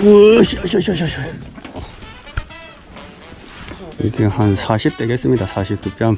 으쌰쌰쌰쌰 이게 한 40 되겠습니다. 42뺨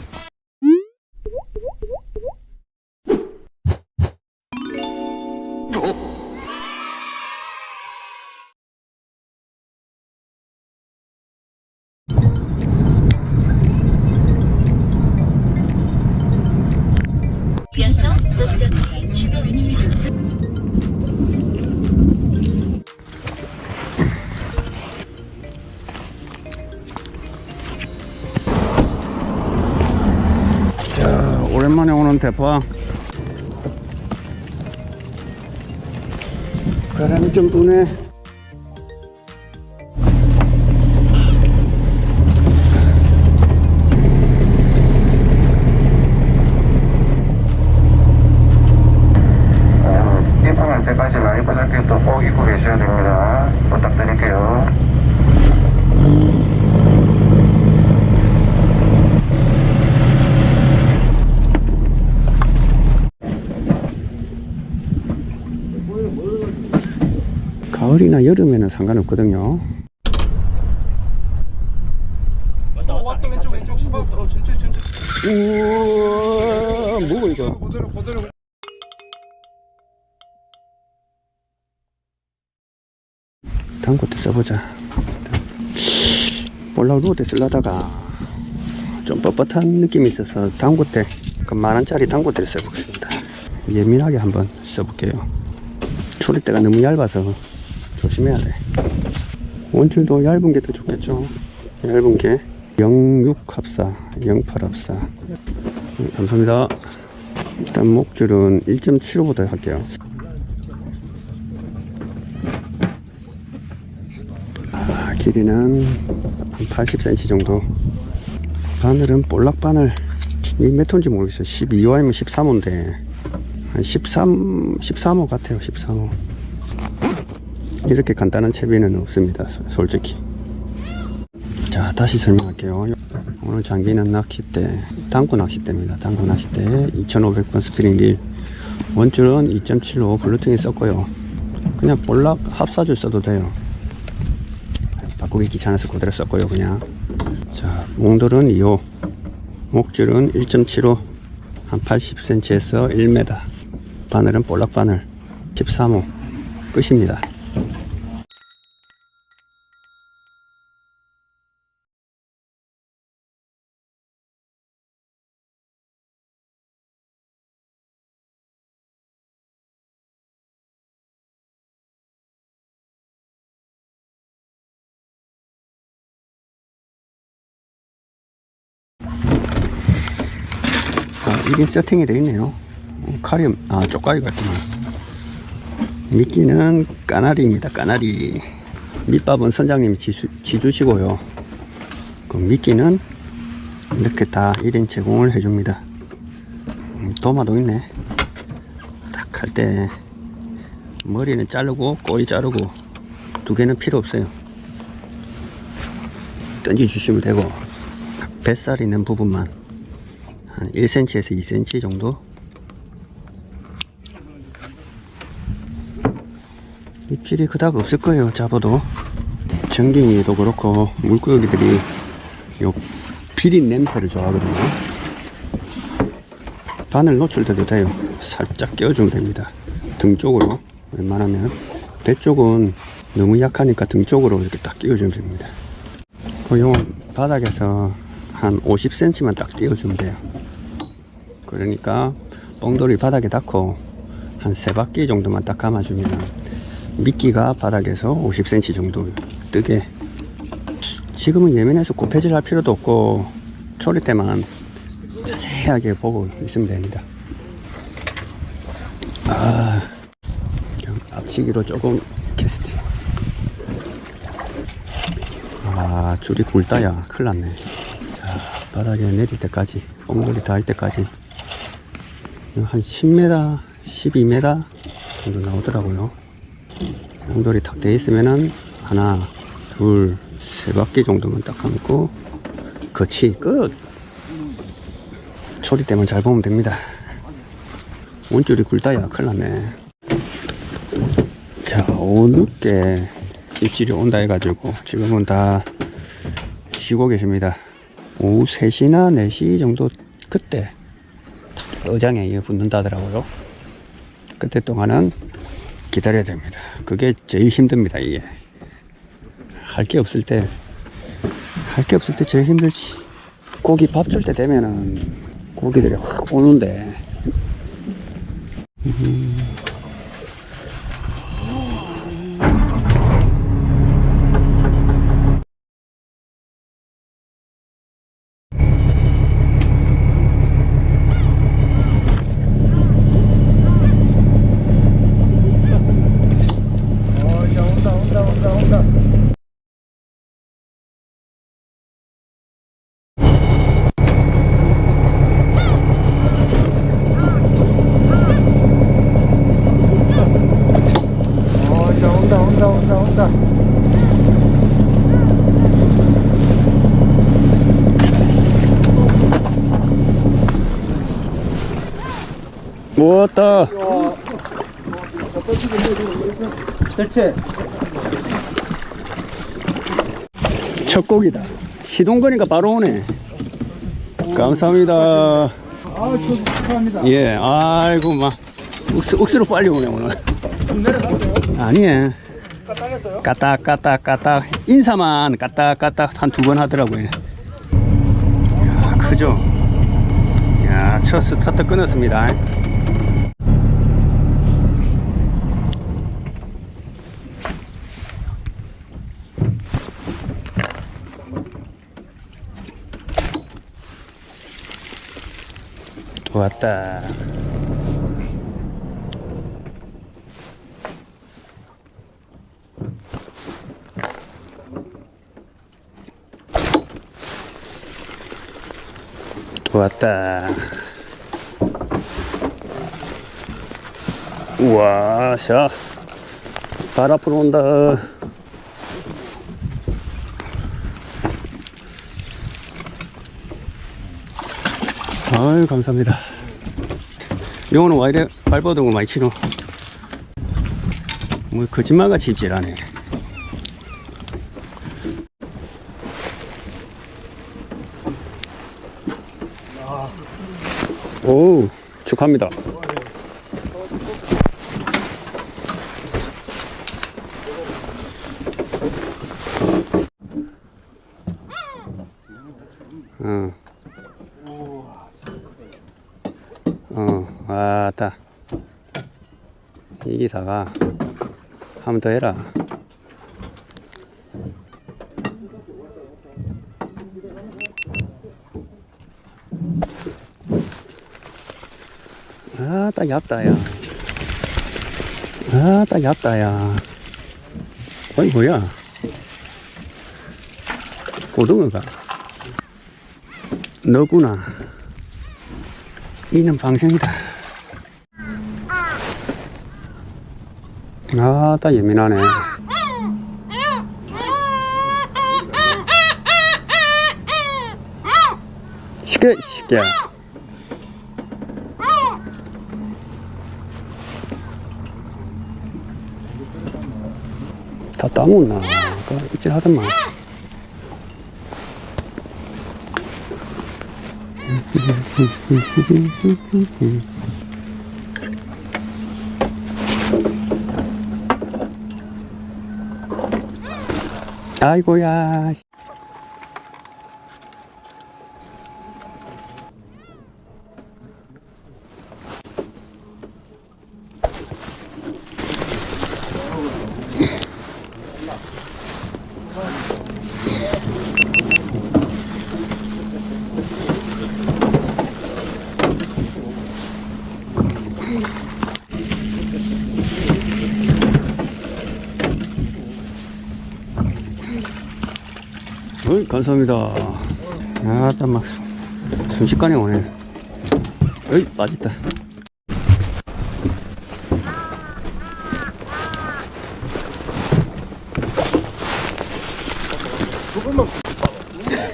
오랜만에 오는 대포항 바람이 좀 부네 입항할 때까지 라이프 자켓도 꼭 입고 계셔야 됩니다. 부탁드릴게요. 가을이나 여름에는 상관없거든요. 왔다 왼쪽 왼쪽. 수박 어 우와 뭐고 이거? 그대로 다음 것도 써보자. 볼락 로드 쓰려다가 좀 뻣뻣한 느낌이 있어서 다음 것때 그 만원짜리 단고대를 써보겠습니다. 예민하게 한번 써볼게요. 초리대가 너무 얇아서 조심해야 돼 원줄도 얇은 게 더 좋겠죠 얇은 게 06 합사 08 합사 네, 감사합니다 일단 목줄은 1.75부터 할게요 아, 길이는 한 80cm 정도. 바늘은 볼락 바늘. 이 몇 톤인지 모르겠어요. 12호 아니면 13호인데. 한 13, 13호 같아요. 13호. 이렇게 간단한 채비는 없습니다. 소- 솔직히. 자, 다시 설명할게요. 오늘 장비는 낚싯대, 당구 낚싯대입니다. 당구 낚싯대 2500번 스프링 릴. 원줄은 2.75 블루팅에 썼고요. 그냥 볼락 합사줄 써도 돼요. 바꾸기 귀찮아서 그대로 썼고요 그냥 자 몽돌은 2호 목줄은 1.75 한 80cm에서 1m 바늘은 볼락 바늘 13호 끝입니다 아, 이게 세팅이 되어 있네요. 어, 칼이 아 쪽가위가 있구나. 미끼는 까나리입니다 까나리. 밑밥은 선장님이 지수, 지주시고요. 그 미끼는 이렇게 다 1인 제공을 해줍니다. 음, 도마도 있네. 딱 할 때 머리는 자르고 꼬리 자르고 두 개는 필요 없어요. 던져 주시면 되고 뱃살 있는 부분만 한 1cm에서 2cm 정도? 입질이 그닥 없을 거예요 잡아도. 전갱이도 그렇고 물고기들이 요 비린 냄새를 좋아하거든요. 바늘 노출돼도 돼요. 살짝 끼워주면 됩니다. 등 쪽으로. 웬만하면 배 쪽은 너무 약하니까 등 쪽으로 이렇게 딱 끼워주면 됩니다. 그용 바닥에서 한 50cm만 딱 띄워주면 돼요 그러니까 뻥돌이 바닥에 닿고 한 세 바퀴 정도만 딱 감아주면 미끼가 바닥에서 50cm 정도 뜨게. 지금은 예민해서 굽해질 할 필요도 없고 초리 때만 자세하게 보고 있으면 됩니다. 아 그냥 앞치기로 조금 캐스트 아 줄이 굵다야. 큰일 났네. 자 바닥에 내릴 때까지 뽕돌이 닿을 때까지 한 10m 12m 정도 나오더라고요. 뽕돌이 탁돼 있으면은 하나 둘 세 바퀴 정도만 딱 감고 거치 끝! 초리 때만 잘 보면 됩니다. 원줄이 굵다야. 큰일 났네. 자 어느께 입질이 온다 해가지고 지금은 다 쉬고 계십니다. 오후 3시나 4시 정도 그때 딱 이게 붙는다더라고요. 그때 동안은 기다려야 됩니다. 그게 제일 힘듭니다, 이게. 할 게 없을 때, 할 게 없을 때 제일 힘들지. 고기 밥 줄 때 되면은 고기들이 확 오는데. 모았다. 대체 첫 곡이다. 시동 거니까 바로 오네. 감사합니다. 아 축하합니다 예, 아이고, 막, 억수, 억수로 빨리 오네, 오늘. 아니에. 까딱했어요? 까딱, 까딱, 까딱. 인사만 까딱, 까딱 한 두 번 하더라고요. 이야, 크죠? 야, 첫 스타트 끊었습니다. 왔다. 왔다. 우와, 샤. 발 앞으로 온다. 아유, 감사합니다. 이거는 와 이래 발버둥을 많이 치노. 뭐, 거짓말같이 입질하네. 오, 축하합니다. 어. 어, 왔다. 이게 다가. 한 번 더 해라. 아, 딱 얇다, 야. 아, 딱 얇다, 야. 어이, 뭐야. 고등어가. 너구나. 이는 방생이다. 아, 딱 예민하네. 시끄, 시끄. 다 따먹나? 그 입질 하더만. 아이고 감사합니다. 아, 딱 막, 순식간에 오네. 어이, 빠졌다.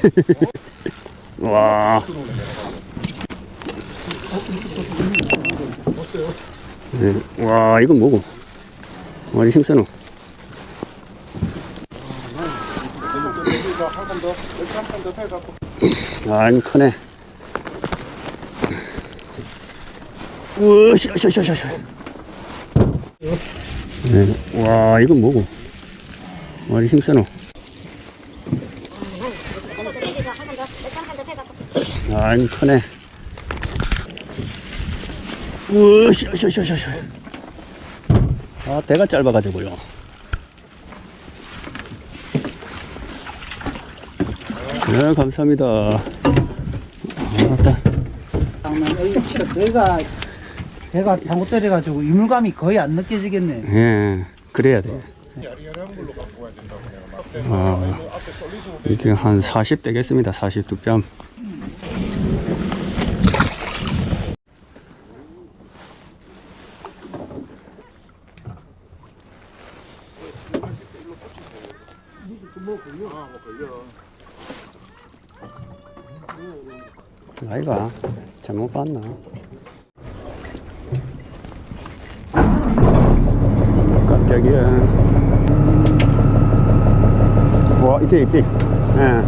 와. 네. 와, 이건 뭐고? 머리 힘쓰노. 한칸더 여기 한칸더 해갖고. 아니 크네. 샤샤샤샤 네. 와 이건 뭐고? 머리 힘쓰노? 아니 크네. 샤샤샤샤 아 대가 짧아가지고요 네 감사합니다 아따 배가 배가 잘못 때려가지고 이물감이 거의 안 느껴지겠네. 예, 그래야 돼. 아, 이게 한 40 되겠습니다. 42뺨. 아 이가 잘못 봤나? 깜짝이야. 와, 이제 있지? 예.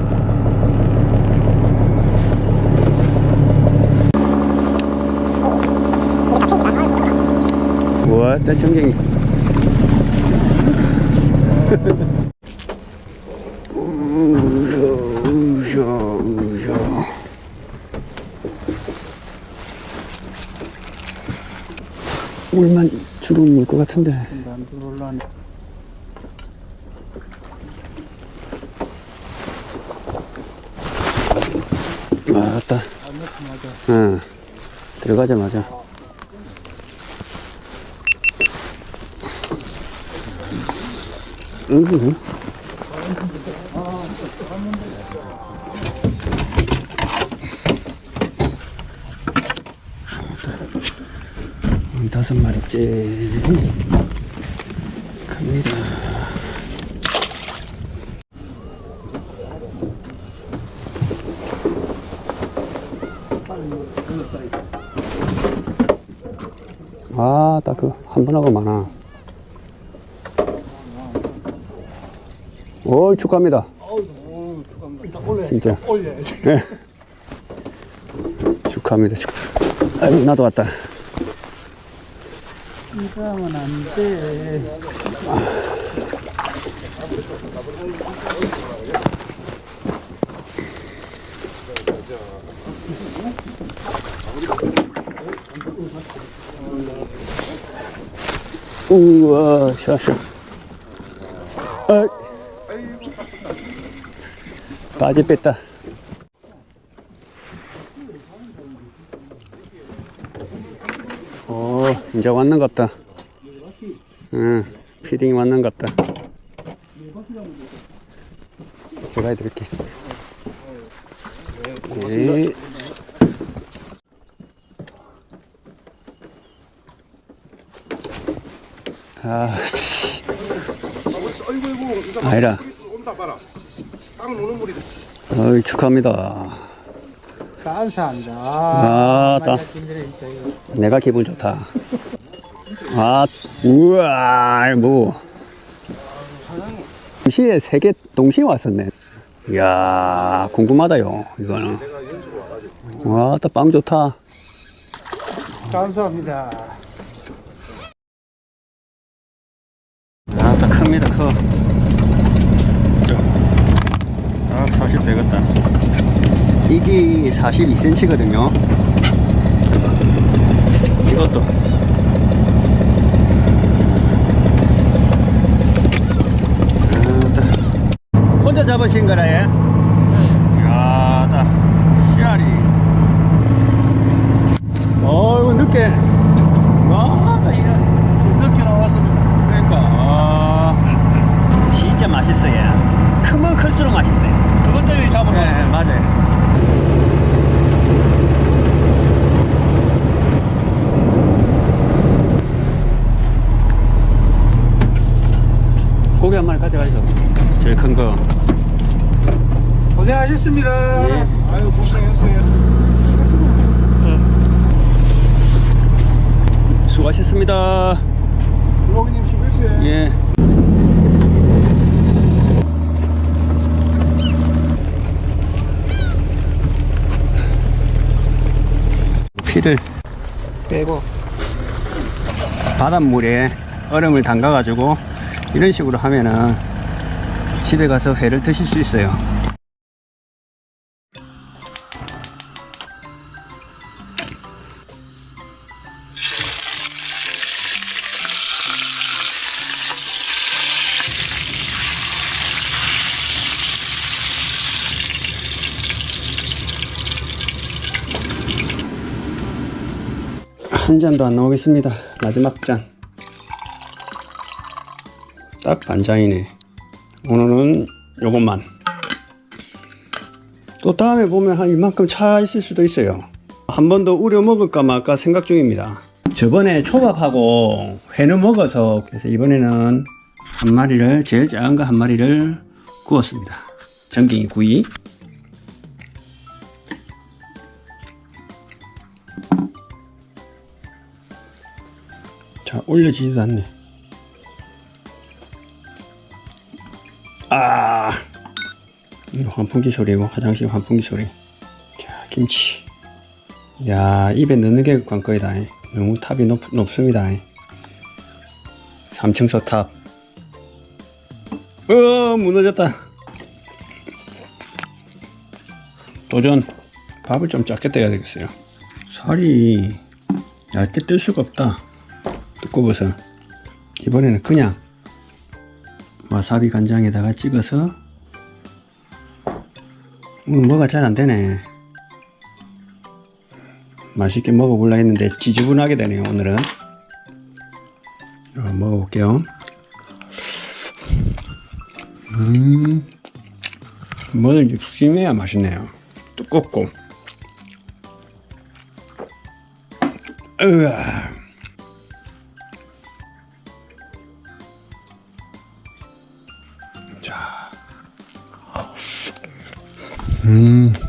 와, 떼청갱이. 우셔, 우셔, 우셔. 물만 주로 물 것 같은데. 맞다. 응. 들어가자마자. 으흐. 다섯 마리째. 갑니다. 아, 딱 그, 한 번 하고 많아. 오, 축하합니다. 진짜. 예. 축하합니다. 축. 아유, 나도 왔다. 이러면 안 돼. 우와, 샤샤. 아. 바지 뺐다. 오, 이제 왔는 것 같다. 응, 피딩이 왔는 것 같다. 제가 해드릴게. 네. 아, 씨. 아이고 아이고 아니라. 물이다 어이, 축하합니다. 감사합니다. 아, 따. 내가 기분 좋다. 아, 우와, 뭐. 동시에 세 개 동시에 왔었네. 이야, 궁금하다요, 이거는. 와, 또빵 좋다. 감사합니다. 아, 딱 큽니다, 커. 딱40 되겠다. 이게 42cm거든요. 이것도. 아, 딱. 혼자 잡으신 거라, 예? 야, 딱. 씨알이. 어이구, 늦게. 와, 딱 이런. 늦게 나왔습니다. 그러니까 아, 진짜 맛있어요. 크면 클수록 맛있어요. 그것 때문에 잡은 네, 맞아요. 고기 한 마리 가져가죠. 제일 큰거. 고생하셨습니다. 예. 아유 고생했어요. 예. 수고하셨습니다. 로기님 수고했어요. 예. 피를 빼고. 바닷물에 얼음을 담가가지고 이런 식으로 하면은 집에 가서 회를 드실 수 있어요 한 잔도 안 나오겠습니다. 마지막 잔. 딱 반잔이네. 오늘은 요것만. 또 다음에 보면 한 이만큼 차 있을 수도 있어요. 한 번 더 우려 먹을까 말까 생각 중입니다. 저번에 초밥하고 회는 먹어서 그래서 이번에는 한 마리를 제일 작은 거 한 마리를 구웠습니다. 전갱이 구이. 자, 올려지지도 않네. 아, 환풍기 소리고 화장실 환풍기 소리. 자, 김치. 야, 입에 넣는 게 관건이다. 이. 너무 탑이 높, 높습니다. 이. 3층 서탑. 어, 무너졌다. 도전. 밥을 좀 작게 떼야 되겠어요. 살이 얇게 뜰 수가 없다. 두꺼워서 이번에는 그냥 와사비 간장에다가 찍어서 음, 뭐가 잘 안되네. 맛있게 먹어보려 했는데 지저분하게 되네요 오늘은. 어, 먹어볼게요. 음 뭐든지 푸짐해야 맛있네요. 두껍고. 으아 자. 음.